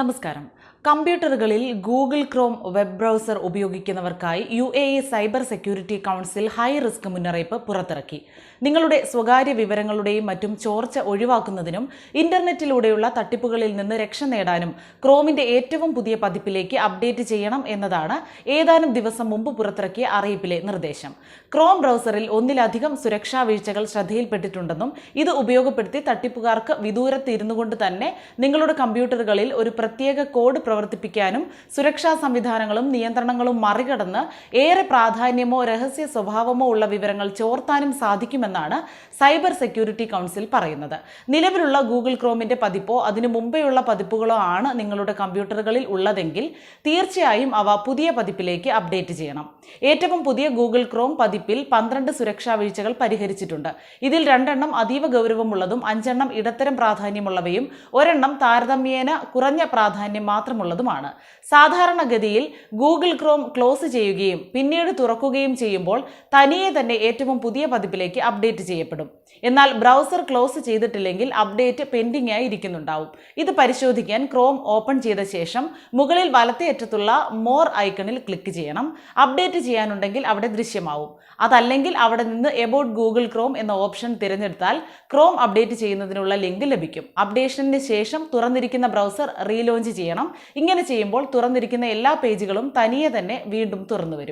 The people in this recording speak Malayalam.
നമസ്കാരം. കമ്പ്യൂട്ടറുകളിൽ Google Chrome web browser ഉപയോഗിക്കുന്നവർക്കായി U A E cyber security council high risk മുന്നറിയിപ്പ് പുറത്തിറക്കി. നിങ്ങളുടെ സ്വകാര്യ വിവരങ്ങളുടെയും മറ്റും ചോർച്ച ഒഴിവാക്കുന്നതിനും ഇന്റർനെറ്റിലൂടെയുള്ള തട്ടിപ്പുകളിൽ നിന്ന് രക്ഷ നേടാനും ക്രോമിന്റെ ഏറ്റവും പുതിയ പതിപ്പിലേക്ക് അപ്ഡേറ്റ് ചെയ്യണം എന്നതാണ് ഏതാനും ദിവസം മുമ്പ് പുറത്തിറക്കിയ അറിയിപ്പിലെ നിർദ്ദേശം. ക്രോം ബ്രൗസറിൽ ഒന്നിലധികം സുരക്ഷാ വീഴ്ചകൾ ശ്രദ്ധയിൽപ്പെട്ടിട്ടുണ്ടെന്നും ഇത് ഉപയോഗപ്പെടുത്തി തട്ടിപ്പുകാർക്ക് വിദൂരത്തിരുന്നുകൊണ്ട് തന്നെ നിങ്ങളുടെ കമ്പ്യൂട്ടറുകളിൽ ഒരു പ്രത്യേക കോഡ് പ്രവർത്തിപ്പിക്കാനും സുരക്ഷാ സംവിധാനങ്ങളും നിയന്ത്രണങ്ങളും മറികടന്ന് ഏറെ പ്രാധാന്യമോ രഹസ്യ സ്വഭാവമോ ഉള്ള വിവരങ്ങൾ ചോർത്താനും സാധിക്കുമെന്നാണ് സൈബർ സെക്യൂരിറ്റി കൗൺസിൽ പറയുന്നത്. നിലവിലുള്ള ഗൂഗിൾ ക്രോമിന്റെ പതിപ്പോ അതിനു മുമ്പെയുള്ള പതിപ്പുകളോ ആണ് നിങ്ങളുടെ കമ്പ്യൂട്ടറുകളിൽ ഉള്ളതെങ്കിൽ തീർച്ചയായും അവ പുതിയ പതിപ്പിലേക്ക് അപ്ഡേറ്റ് ചെയ്യണം. ഏറ്റവും പുതിയ ഗൂഗിൾ ക്രോം പതിപ്പിൽ പന്ത്രണ്ട് സുരക്ഷാ വീഴ്ചകൾ പരിഹരിച്ചിട്ടുണ്ട്. ഇതിൽ രണ്ടെണ്ണം അതീവ ഗൗരവമുള്ളതും അഞ്ചെണ്ണം ഇടത്തരം പ്രാധാന്യമുള്ളവയും ഒരെണ്ണം താരതമ്യേന കുറഞ്ഞ പ്രാധാന്യം മാത്രമുള്ളതുമാണ് സാധാരണഗതിയിൽ ഗൂഗിൾ ക്രോം ക്ലോസ് ചെയ്യുകയും പിന്നീട് തുറക്കുകയും ചെയ്യുമ്പോൾ തനിയെ തന്നെ ഏറ്റവും പുതിയ പതിപ്പിലേക്ക് അപ്ഡേറ്റ് ചെയ്യപ്പെടും. എന്നാൽ ബ്രൗസർ ക്ലോസ് ചെയ്തിട്ടില്ലെങ്കിൽ അപ്ഡേറ്റ് പെൻഡിംഗ് ആയി ഇരിക്കുന്നുണ്ടാവും. ഇത് പരിശോധിക്കാൻ ക്രോം ഓപ്പൺ ചെയ്ത ശേഷം മുകളിൽ വലത്തേ അറ്റത്തുള്ള മോർ ഐക്കണിൽ ക്ലിക്ക് ചെയ്യണം. അപ്ഡേറ്റ് ചെയ്യാനുണ്ടെങ്കിൽ അവിടെ ദൃശ്യമാവും. അതല്ലെങ്കിൽ അവിടെ നിന്ന് എബൌട്ട് ഗൂഗിൾ ക്രോം എന്ന ഓപ്ഷൻ തിരഞ്ഞെടുത്താൽ ക്രോം അപ്ഡേറ്റ് ചെയ്യുന്നതിനുള്ള ലിങ്ക് ലഭിക്കും. അപ്ഡേഷന് ശേഷം തുറന്നിരിക്കുന്ന ബ്രൗസർ റീലോഞ്ച് ചെയ്യണം. ഇങ്ങനെ ചെയ്യുമ്പോൾ തുറന്നിരിക്കുന്ന എല്ലാ പേജുകളും തനിയെ തന്നെ വീണ്ടും തുറന്നു വരും.